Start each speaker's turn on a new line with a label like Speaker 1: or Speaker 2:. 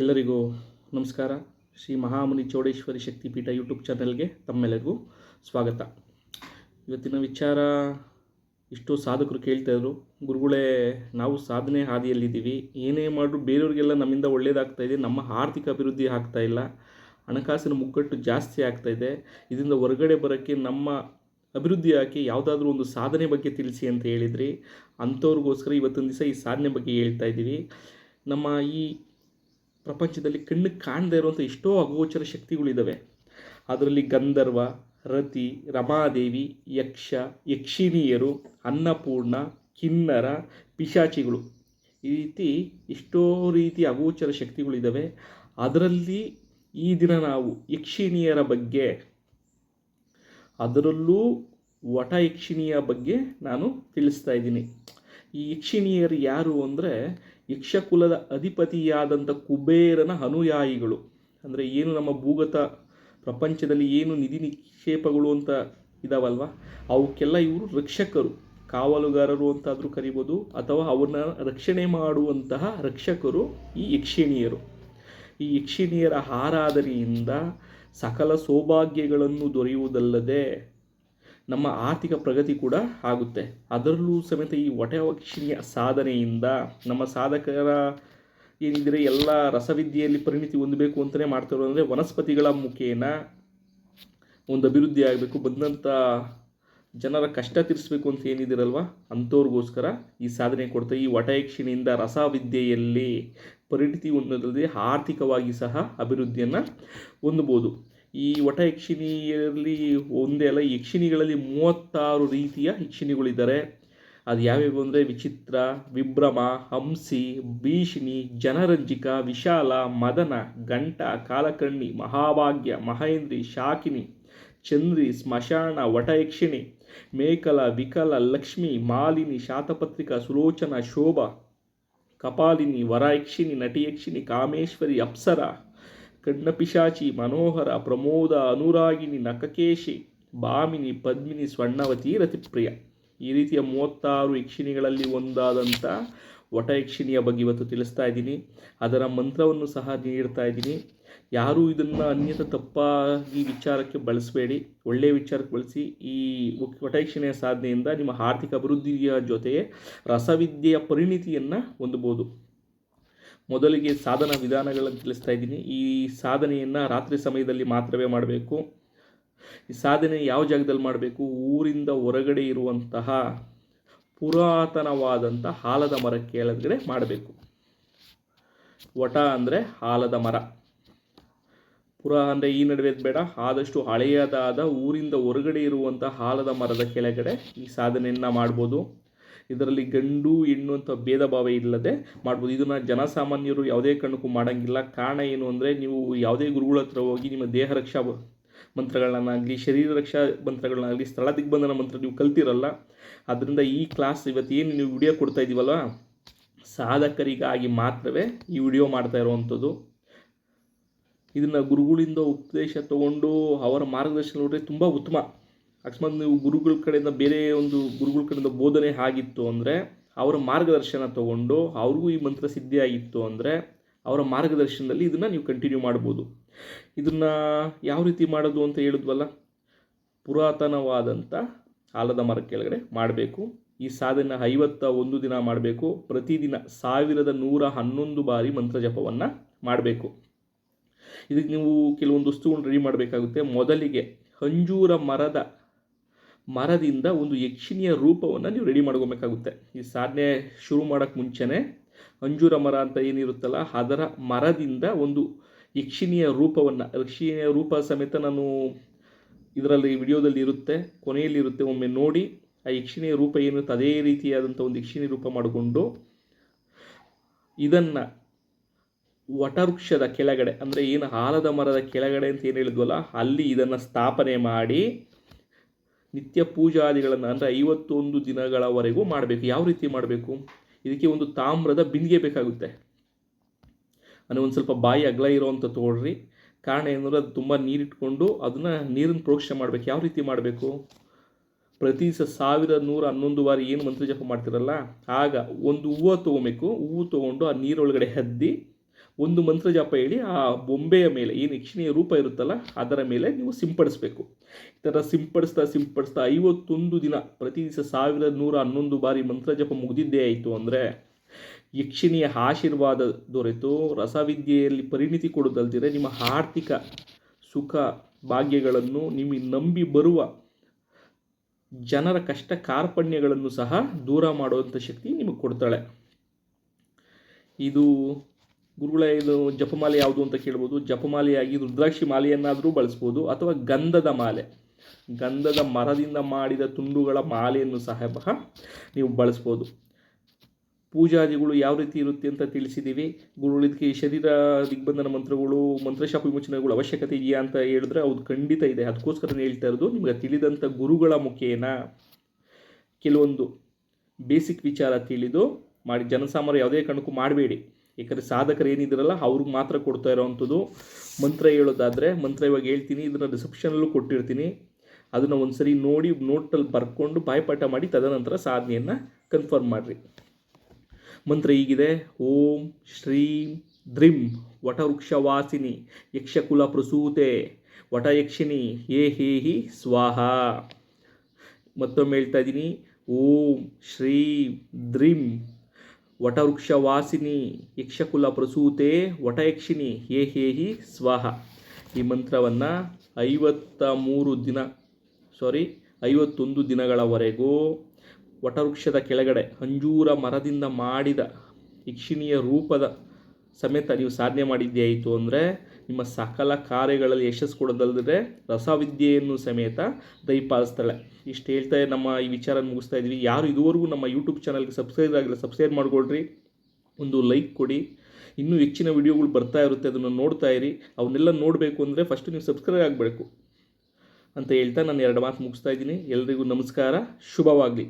Speaker 1: ಎಲ್ಲರಿಗೂ ನಮಸ್ಕಾರ. ಶ್ರೀ ಮಹಾಮುನಿ ಚೌಡೇಶ್ವರಿ ಶಕ್ತಿಪೀಠ ಯೂಟ್ಯೂಬ್ ಚಾನೆಲ್ಗೆ ತಮ್ಮೆಲ್ಲರಿಗೂ ಸ್ವಾಗತ. ಇವತ್ತಿನ ವಿಚಾರ ಇಷ್ಟು ಸಾಧಕರು ಕೇಳ್ತಾಯಿದ್ರು ಗುರುಗಳೇ, ನಾವು ಸಾಧನೆ ಹಾದಿಯಲ್ಲಿದ್ದೀವಿ. ಏನೇ ಮಾಡಿದ್ರು ಬೇರೆಯವ್ರಿಗೆಲ್ಲ ನಮ್ಮಿಂದ ಒಳ್ಳೇದಾಗ್ತಾ ಇದೆ, ನಮ್ಮ ಆರ್ಥಿಕ ಅಭಿವೃದ್ಧಿ ಇಲ್ಲ, ಹಣಕಾಸಿನ ಮುಗ್ಗಟ್ಟು ಜಾಸ್ತಿ ಆಗ್ತಾ ಇದೆ. ಇದರಿಂದ ಹೊರಗಡೆ ಬರೋಕ್ಕೆ, ನಮ್ಮ ಅಭಿವೃದ್ಧಿ ಹಾಕಿ ಯಾವುದಾದ್ರೂ ಒಂದು ಸಾಧನೆ ಬಗ್ಗೆ ತಿಳಿಸಿ ಅಂತ ಹೇಳಿದ್ರಿ. ಅಂಥವ್ರಿಗೋಸ್ಕರ ಇವತ್ತೊಂದು ದಿವಸ ಈ ಸಾಧನೆ ಬಗ್ಗೆ ಹೇಳ್ತಾ ಇದ್ದೀವಿ. ನಮ್ಮ ಈ ಪ್ರಪಂಚದಲ್ಲಿ ಕಣ್ಣು ಕಾಣದೇ ಇರುವಂಥ ಎಷ್ಟೋ ಅಗೋಚರ ಶಕ್ತಿಗಳಿದ್ದಾವೆ ಅದರಲ್ಲಿ ಗಂಧರ್ವ, ರತಿ, ರಮಾದೇವಿ, ಯಕ್ಷ, ಯಕ್ಷಿಣಿಯರು, ಅನ್ನಪೂರ್ಣ, ಕಿನ್ನರ, ಪಿಶಾಚಿಗಳು. ಈ ರೀತಿ ಎಷ್ಟೋ ರೀತಿ ಅಗೋಚರ ಶಕ್ತಿಗಳಿದ್ದಾವೆ ಅದರಲ್ಲಿ ಈ ದಿನ ನಾವು ಯಕ್ಷಿಣಿಯರ ಬಗ್ಗೆ, ಅದರಲ್ಲೂ ವಟ ಯಕ್ಷಿಣಿಯ ಬಗ್ಗೆ ನಾನು ತಿಳಿಸ್ತಾ ಇದ್ದೀನಿ. ಈ ಯಕ್ಷಿಣಿಯರು ಯಾರು ಅಂದರೆ ಯಕ್ಷಕುಲದ ಅಧಿಪತಿಯಾದಂಥ ಕುಬೇರನ ಅನುಯಾಯಿಗಳು. ಅಂದರೆ ಏನು ನಮ್ಮ ಭೂಗತ ಪ್ರಪಂಚದಲ್ಲಿ ಏನು ನಿಧಿ ನಿಕ್ಷೇಪಗಳು ಅಂತ ಇದಾವಲ್ವ? ಅವಕ್ಕೆಲ್ಲ ಇವರು ರಕ್ಷಕರು. ಕಾವಲುಗಾರರು ಅಂತಾದರೂ ಕರಿಬೋದು, ಅಥವಾ ಅವನ್ನ ರಕ್ಷಣೆ ಮಾಡುವಂತಹ ರಕ್ಷಕರು ಈ ಯಕ್ಷಿಣಿಯರು. ಈ ಯಕ್ಷಿಣಿಯರ ಆರಾಧನೆಯಿಂದ ಸಕಲ ಸೌಭಾಗ್ಯಗಳನ್ನು ದೊರೆಯುವುದಲ್ಲದೆ ನಮ್ಮ ಆರ್ಥಿಕ ಪ್ರಗತಿ ಕೂಡ ಆಗುತ್ತೆ. ಅದರಲ್ಲೂ ಸಮೇತ ಈ ವಟವಕ್ಷಿಣಿಯ ಸಾಧನೆಯಿಂದ ನಮ್ಮ ಸಾಧಕರ ಏನಿದ್ರೆ ಎಲ್ಲ ರಸವಿದ್ಯೆಯಲ್ಲಿ ಪರಿಣಿತಿ ಹೊಂದಬೇಕು ಅಂತಲೇ ಮಾಡ್ತಾರೆ ಅಂದರೆ ವನಸ್ಪತಿಗಳ ಮುಖೇನ ಒಂದು ಅಭಿವೃದ್ಧಿ ಆಗಬೇಕು ಬಂದಂಥ ಜನರ ಕಷ್ಟ ತೀರಿಸಬೇಕು ಅಂತ ಏನಿದಿರಲ್ವ? ಅಂಥವ್ರಿಗೋಸ್ಕರ ಈ ಸಾಧನೆ ಕೊಡ್ತಾ, ಈ ವಟಯಕ್ಷಿಣಿಯಿಂದ ರಸವಿದ್ಯೆಯಲ್ಲಿ ಪರಿಣಿತಿ ಹೊಂದೋದ್ರಲ್ಲಿ ಆರ್ಥಿಕವಾಗಿ ಸಹ ಅಭಿವೃದ್ಧಿಯನ್ನು ಹೊಂದಬೋದು ಈ ವಟ ಯಕ್ಷಿಣಿಯಲ್ಲಿ ಒಂದೇ ಅಲ್ಲ ಯಕ್ಷಿಣಿಗಳಲ್ಲಿ ಮೂವತ್ತಾರು ರೀತಿಯ ಯಕ್ಷಿಣಿಗಳಿದ್ದಾರೆ. ಅದು ಯಾವ್ಯಾವು ಅಂದರೆ ವಿಚಿತ್ರ, ವಿಭ್ರಮ, ಹಂಸಿ, ಭೀಷಣಿ, ಜನರಂಜಿಕ, ವಿಶಾಲ, ಮದನ, ಗಂಟ, ಕಾಲಕರ್ಣಿ, ಮಹಾಭಾಗ್ಯ, ಮಹೇಂದ್ರಿ, ಶಾಕಿನಿ, ಚಂದ್ರಿ, ಸ್ಮಶಾನ ವಟಯಕ್ಷಿಣಿ ಮೇಕಲ, ವಿಕಲ, ಲಕ್ಷ್ಮಿ, ಮಾಲಿನಿ, ಶಾತಪತ್ರಿಕಾ, ಸುಲೋಚನ, ಶೋಭಾ, ಕಪಾಲಿನಿ ವರಯಕ್ಷಿಣಿ ನಟಿಯಕ್ಷಿಣಿ ಕಾಮೇಶ್ವರಿ, ಅಪ್ಸರ ಕಣ್ಣಪಿಶಾಚಿ ಮನೋಹರ ಪ್ರಮೋದ ಅನುರಾಗಿಣಿ ನಕಕೇಶಿ ಭಾಮಿನಿ ಪದ್ಮಿನಿ ಸ್ವರ್ಣವತಿ ರತಿಪ್ರಿಯ. ಈ ರೀತಿಯ ಮೂವತ್ತಾರು ಯಕ್ಷಿಣಿಗಳಲ್ಲಿ ಒಂದಾದಂಥ ವಟ ಯಕ್ಷಿಣಿಯ ಬಗ್ಗೆ ಇವತ್ತು ತಿಳಿಸ್ತಾ ಇದ್ದೀನಿ. ಅದರ ಮಂತ್ರವನ್ನು ಸಹ ನೀಡ್ತಾ ಇದ್ದೀನಿ. ಯಾರೂ ಇದನ್ನು ಅನ್ಯತ ತಪ್ಪಾಗಿ ವಿಚಾರಕ್ಕೆ ಬಳಸಬೇಡಿ. ಒಳ್ಳೆಯ ವಿಚಾರಕ್ಕೆ ಬಳಸಿ ಈ ವಟಯಕ್ಷಿಣಿಯ ಸಾಧನೆಯಿಂದ ನಿಮ್ಮ ಆರ್ಥಿಕ ಅಭಿವೃದ್ಧಿಯ ಜೊತೆಗೆ ರಸವಿದ್ಯೆಯ ಪರಿಣಿತಿಯನ್ನು ಹೊಂದಬಹುದು. ಮೊದಲಿಗೆ ಸಾಧನ ವಿಧಾನಗಳನ್ನು ತಿಳಿಸ್ತಾ ಇದ್ದೀನಿ. ಈ ಸಾಧನೆಯನ್ನು ರಾತ್ರಿ ಸಮಯದಲ್ಲಿ ಮಾತ್ರವೇ ಮಾಡಬೇಕು. ಈ ಸಾಧನೆ ಯಾವ ಜಾಗದಲ್ಲಿ ಮಾಡಬೇಕು? ಊರಿಂದ ಹೊರಗಡೆ ಇರುವಂತಹ ಪುರಾತನವಾದಂಥ ಆಲದ ಮರ ಕೆಳಗಡೆ ಮಾಡಬೇಕು. ವಟ ಅಂದರೆ ಆಲದ ಮರ. ಪುರ ಅಂದರೆ ಈ ನಡುವೆ ಬೇಡ. ಆದಷ್ಟು ಹಳೆಯದಾದ ಊರಿಂದ ಹೊರಗಡೆ ಇರುವಂಥ ಆಲದ ಮರದ ಕೆಳಗಡೆ ಈ ಸಾಧನೆಯನ್ನು ಮಾಡ್ಬೋದು. ಇದರಲ್ಲಿ ಗಂಡು, ಹೆಣ್ಣು ಅಂತ ಭೇದ ಭಾವ ಇಲ್ಲದೆ ಮಾಡ್ಬೋದು. ಇದನ್ನು ಜನಸಾಮಾನ್ಯರು ಯಾವುದೇ ಕಾರಣಕ್ಕೂ ಮಾಡೋಂಗಿಲ್ಲ. ಕಾರಣ ಏನು ಅಂದರೆ ನೀವು ಯಾವುದೇ ಗುರುಗಳ ಹತ್ರ ಹೋಗಿ ನಿಮ್ಮ ದೇಹ ರಕ್ಷಾ ಮಂತ್ರಗಳನ್ನಾಗಲಿ, ಶರೀರ ರಕ್ಷಾ ಮಂತ್ರಗಳನ್ನಾಗಲಿ, ಸ್ಥಳ ದಿಗ್ಬಂಧನ ಮಂತ್ರ ನೀವು ಕಲ್ತಿರಲ್ಲ ಅದರಿಂದ ಈ ಕ್ಲಾಸ್ ಇವತ್ತು ಏನು ನೀವು ವಿಡಿಯೋ ಕೊಡ್ತಾ ಇದ್ದೀವಲ್ಲ ಸಾಧಕರಿಗಾಗಿ ಮಾತ್ರವೇ ಈ ವಿಡಿಯೋ ಮಾಡ್ತಾ ಇರುವಂಥದ್ದು. ಇದನ್ನು ಗುರುಗಳಿಂದ ಉಪದೇಶ ತಗೊಂಡು ಅವರ ಮಾರ್ಗದರ್ಶನ ನೋಡಿದ್ರೆ ತುಂಬ ಉತ್ತಮ. ಅಕಸ್ಮಾತ್ ನೀವು ಗುರುಗಳ ಕಡೆಯಿಂದ ಬೇರೆ ಒಂದು ಗುರುಗಳ ಕಡೆಯಿಂದ ಬೋಧನೆ ಆಗಿತ್ತು ಅಂದರೆ ಅವರ ಮಾರ್ಗದರ್ಶನ ತಗೊಂಡು ಅವ್ರಿಗೂ ಈ ಮಂತ್ರ ಸಿದ್ಧಿ ಆಗಿತ್ತು ಅಂದರೆ ಅವರ ಮಾರ್ಗದರ್ಶನದಲ್ಲಿ ಇದನ್ನು ನೀವು ಕಂಟಿನ್ಯೂ ಮಾಡ್ಬೋದು. ಇದನ್ನು ಯಾವ ರೀತಿ ಮಾಡೋದು ಅಂತ ಹೇಳಿದ್ವಲ್ಲ? ಪುರಾತನವಾದಂಥ ಆಲದ ಮರ ಕೆಳಗಡೆ ಮಾಡಬೇಕು. ಈ ಸಾಧನ ಐವತ್ತ ಒಂದು ದಿನ ಮಾಡಬೇಕು. ಪ್ರತಿದಿನ ಸಾವಿರದ ನೂರ ಹನ್ನೊಂದು ಬಾರಿ ಮಂತ್ರ ಜಪವನ್ನು ಮಾಡಬೇಕು. ಇದಕ್ಕೆ ನೀವು ಕೆಲವೊಂದು ವಸ್ತುಗಳನ್ನ ರೆಡಿ ಮಾಡಬೇಕಾಗುತ್ತೆ. ಮೊದಲಿಗೆ ಅಂಜೂರ ಮರದ ಮರದಿಂದ ಒಂದು ಯಕ್ಷಿಣಿಯ ರೂಪವನ್ನು ನೀವು ರೆಡಿ ಮಾಡ್ಕೋಬೇಕಾಗುತ್ತೆ. ಈ ಸಾಧನೆ ಶುರು ಮಾಡೋಕ್ಕೆ ಮುಂಚೆನೇ ಅಂಜೂರ ಮರ ಅಂತ ಏನಿರುತ್ತಲ್ಲ, ಅದರ ಮರದಿಂದ ಒಂದು ಯಕ್ಷಿಣಿಯ ರೂಪವನ್ನು ಯಕ್ಷಿಣಿಯ ರೂಪ ಸಮೇತ ನಾನು ಇದರಲ್ಲಿ ವಿಡಿಯೋದಲ್ಲಿ ಇರುತ್ತೆ, ಕೊನೆಯಲ್ಲಿ ಇರುತ್ತೆ. ಒಮ್ಮೆ ನೋಡಿ ಆ ಯಕ್ಷಿಣಿಯ ರೂಪ ಏನಿರುತ್ತೆ ಅದೇ ರೀತಿಯಾದಂಥ ಒಂದು ಯಕ್ಷಿಣಿ ರೂಪ ಮಾಡಿಕೊಂಡು ಇದನ್ನು ವಟವೃಕ್ಷದ ಕೆಳಗಡೆ, ಅಂದರೆ ಏನು ಆಲದ ಮರದ ಕೆಳಗಡೆ ಅಂತ ಏನು ಹೇಳಿದ್ವಲ್ಲ, ಅಲ್ಲಿ ಇದನ್ನು ಸ್ಥಾಪನೆ ಮಾಡಿ ನಿತ್ಯ ಪೂಜಾದಿಗಳನ್ನು ಅಂದರೆ ಐವತ್ತೊಂದು ದಿನಗಳವರೆಗೂ ಮಾಡಬೇಕು. ಯಾವ ರೀತಿ ಮಾಡಬೇಕು? ಇದಕ್ಕೆ ಒಂದು ತಾಮ್ರದ ಬಿಂದಿಗೆ ಬೇಕಾಗುತ್ತೆ. ಅಂದರೆ ಒಂದು ಸ್ವಲ್ಪ ಬಾಯಿ ಅಗಲ ಇರೋವಂಥ ತೊಗೊಳ್ರಿ ಕಾರಣ ಏನಂದ್ರೆ ಅದು ತುಂಬ ನೀರಿಟ್ಕೊಂಡು ಅದನ್ನು ನೀರನ್ನು ಪ್ರೋಕ್ಷಣೆ ಮಾಡಬೇಕು. ಯಾವ ರೀತಿ ಮಾಡಬೇಕು? ಪ್ರತಿ ಸ ಸಾವಿರ ನೂರ ಹನ್ನೊಂದು ಬಾರಿ ಏನು ಮಂತ್ರ ಜಪ ಮಾಡ್ತಿರಲ್ಲ, ಆಗ ಒಂದು ಹೂವು ತೊಗೊಬೇಕು. ಹೂವು ತೊಗೊಂಡು ಆ ನೀರೊಳಗಡೆ ಹದ್ದಿ ಒಂದು ಮಂತ್ರ ಜಪ ಹೇಳಿ ಆ ಬೊಂಬೆಯ ಮೇಲೆ ಏನು ಯಕ್ಷಿಣಿಯ ರೂಪ ಇರುತ್ತಲ್ಲ, ಅದರ ಮೇಲೆ ನೀವು ಸಿಂಪಡಿಸಬೇಕು. ಈ ಥರ ಸಿಂಪಡಿಸ್ತಾ ಸಿಂಪಡಿಸ್ತಾ ಐವತ್ತೊಂದು ದಿನ, ಪ್ರತಿ ದಿವಸ ಸಾವಿರದ ನೂರ ಹನ್ನೊಂದು ಬಾರಿ ಮಂತ್ರ ಜಪ ಮುಗಿದಿದ್ದೇ ಆಯಿತು ಅಂದರೆ, ಯಕ್ಷಿಣಿಯ ಆಶೀರ್ವಾದ ದೊರೆತು, ರಸವಿದ್ಯೆಯಲ್ಲಿ ಪರಿಣಿತಿ ಕೊಡೋದಲ್ದಿರೆ ನಿಮ್ಮ ಆರ್ಥಿಕ ಸುಖ ಭಾಗ್ಯಗಳನ್ನು ನಿಮಗೆ ನಂಬಿ ಬರುವ ಜನರ ಕಷ್ಟ ಕಾರ್ಪಣ್ಯಗಳನ್ನು ಸಹ ದೂರ ಮಾಡುವಂಥ ಶಕ್ತಿ ನಿಮಗೆ ಕೊಡ್ತಾಳೆ. ಇದು ಗುರುಗಳ, ಇದು ಜಪಮಾಲೆ ಯಾವುದು ಅಂತ ಕೇಳ್ಬೋದು. ಜಪಮಾಲೆಯಾಗಿ ರುದ್ರಾಕ್ಷಿ ಮಾಲೆಯನ್ನಾದರೂ ಬಳಸ್ಬೋದು ಅಥವಾ ಗಂಧದ ಮಾಲೆ. ಗಂಧದ ಮರದಿಂದ ಮಾಡಿದ ತುಂಡುಗಳ ಮಾಲೆಯನ್ನು ಸಹ ನೀವು ಬಳಸ್ಬೋದು. ಪೂಜಾದಿಗಳು ಯಾವ ರೀತಿ ಇರುತ್ತೆ ಅಂತ ತಿಳಿಸಿದ್ದೀವಿ. ಗುರುಗಳಿದಕ್ಕೆ ಶರೀರ ದಿಗ್ಬಂಧನ ಮಂತ್ರಗಳು ಮಂತ್ರಶಾಪ ವಿಮೋಚನೆಗಳು ಅವಶ್ಯಕತೆ ಇದೆಯಾ ಅಂತ ಹೇಳಿದ್ರೆ ಅದು ಖಂಡಿತ ಇದೆ. ಅದಕ್ಕೋಸ್ಕರ ಹೇಳ್ತಾ ಇರೋದು, ನಿಮಗೆ ತಿಳಿದಂಥ ಗುರುಗಳ ಮುಖೇನ ಕೆಲವೊಂದು ಬೇಸಿಕ್ ವಿಚಾರ ತಿಳಿದು ಮಾಡಿ ಜನಸಾಮಾನ್ಯ ಯಾವುದೇ ಕಾರಣಕ್ಕೂ ಮಾಡಬೇಡಿ. ಯಾಕಂದರೆ ಸಾಧಕರು ಏನಿದ್ರಲ್ಲ, ಅವ್ರಿಗೆ ಮಾತ್ರ ಕೊಡ್ತಾ ಇರೋವಂಥದ್ದು. ಮಂತ್ರ ಹೇಳೋದಾದರೆ, ಮಂತ್ರ ಇವಾಗ ಹೇಳ್ತೀನಿ, ಇದನ್ನು ರಿಸೆಪ್ಷನಲ್ಲೂ ಕೊಟ್ಟಿರ್ತೀನಿ. ಅದನ್ನು ಒಂದು ಸರಿ ನೋಡಿ ನೋಟಲ್ಲಿ ಬರ್ಕೊಂಡು ಬಾಯ್ಪಾಠ ಮಾಡಿ, ತದನಂತರ ಸಾಧನೆಯನ್ನು ಕನ್ಫರ್ಮ್ ಮಾಡಿರಿ. ಮಂತ್ರ ಹೀಗಿದೆ, ಓಂ ಶ್ರೀಂ ದ್ರಿಂ ವಟವೃಕ್ಷವಾಸಿನಿ ಯಕ್ಷಕುಲ ಪ್ರಸೂತೆ ವಟಯಕ್ಷಿಣಿ ಹೇ ಹೇ ಹಿ ಸ್ವಾಹ. ಮತ್ತೊಮ್ಮೆ ಹೇಳ್ತಾ ಇದ್ದೀನಿ, ಓಂ ಶ್ರೀಂ ದ್ರಿಂ ವಟವೃಕ್ಷವಾಸಿನಿ ಯಕ್ಷಕುಲ ಪ್ರಸೂತೆ ವಟಯಕ್ಷಿಣಿ ಹೇ ಹೇ ಹಿ ಸ್ವಾಹ. ಈ ಮಂತ್ರವನ್ನು ಐವತ್ತ ಮೂರು ದಿನ ಸಾರಿ ಐವತ್ತೊಂದು ದಿನಗಳವರೆಗೂ ವಟವೃಕ್ಷದ ಕೆಳಗಡೆ ಅಂಜೂರ ಮರದಿಂದ ಮಾಡಿದ ಯಕ್ಷಿಣಿಯ ರೂಪದ ಸಮೇತ ನೀವು ಸಾಧನೆ ಮಾಡಿದ್ದೇ ಅಂದರೆ ನಿಮ್ಮ ಸಕಲ ಕಾರ್ಯಗಳಲ್ಲಿ ಯಶಸ್ಸು ಕೊಡೋದಲ್ಲದೆ ರಸವಿದ್ಯೆಯನ್ನು ಸಮೇತ ದಯಪಾಲಿಸ್ತಾಳೆ. ಇಷ್ಟು ಹೇಳ್ತಾ ನಮ್ಮ ಈ ವಿಚಾರ ಮುಗಿಸ್ತಾ ಇದ್ವಿ. ಯಾರು ಇದುವರೆಗೂ ನಮ್ಮ ಯೂಟ್ಯೂಬ್ ಚಾನಲ್ಗೆ ಸಬ್ಸ್ಕ್ರೈಬ್ ಆಗಿಲ್ಲ ಸಬ್ಸ್ಕ್ರೈಬ್ ಮಾಡ್ಕೊಳ್ರಿ. ಒಂದು ಲೈಕ್ ಕೊಡಿ. ಇನ್ನೂ ಹೆಚ್ಚಿನ ವಿಡಿಯೋಗಳು ಬರ್ತಾ ಇರುತ್ತೆ, ಅದನ್ನು ನೋಡ್ತಾ ಇರಿ. ಅವನ್ನೆಲ್ಲ ನೋಡಬೇಕು ಅಂದರೆ ಫಸ್ಟ್ ನೀವು ಸಬ್ಸ್ಕ್ರೈಬ್ ಆಗಬೇಕು. ಅಂತ ಹೇಳ್ತಾ ನಾನು ಎರಡು ಮಾತು ಮುಗಿಸ್ತಾ ಇದ್ದೀನಿ. ಎಲ್ರಿಗೂ ನಮಸ್ಕಾರ. ಶುಭವಾಗಲಿ.